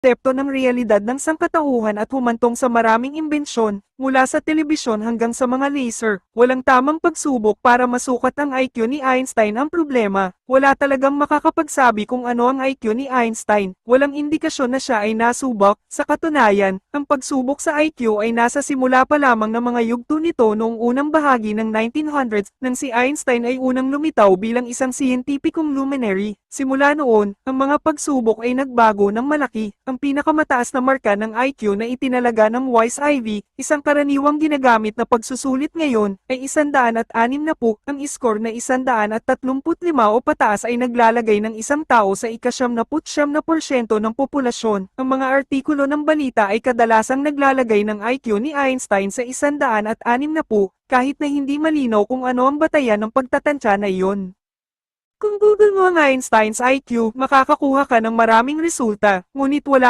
konsepto ng realidad ng sangkatauhan at humantong sa maraming imbensyon, mula sa telebisyon hanggang sa mga laser. Walang tamang pagsubok para masukat ang IQ ni Einstein ang problema. Wala talagang makakapagsabi kung ano ang IQ ni Einstein. Walang indikasyon na siya ay nasubok. Sa katunayan, ang pagsubok sa IQ ay nasa simula pa lamang ng mga yugto nito noong unang bahagi ng 1900s nang si Einstein ay unang lumitaw bilang isang siyentipikong luminary. Simula noon, ang mga pagsubok ay nagbago ng malaki. Ang pinakamataas na marka ng IQ na itinalaga ng Wise Ivy, isang karaniwang ginagamit na pagsusulit ngayon, ay 160. Ang score na 135 o pataas ay naglalagay ng isang tao sa ikasyam na putsyam na porsyento ng populasyon. Ang mga artikulo ng balita ay kadalasang naglalagay ng IQ ni Einstein sa 160 kahit na hindi malinaw kung ano ang batayan ng pagtatansya na iyon. Kung Google mo ang Einstein's IQ, makakakuha ka ng maraming resulta, ngunit wala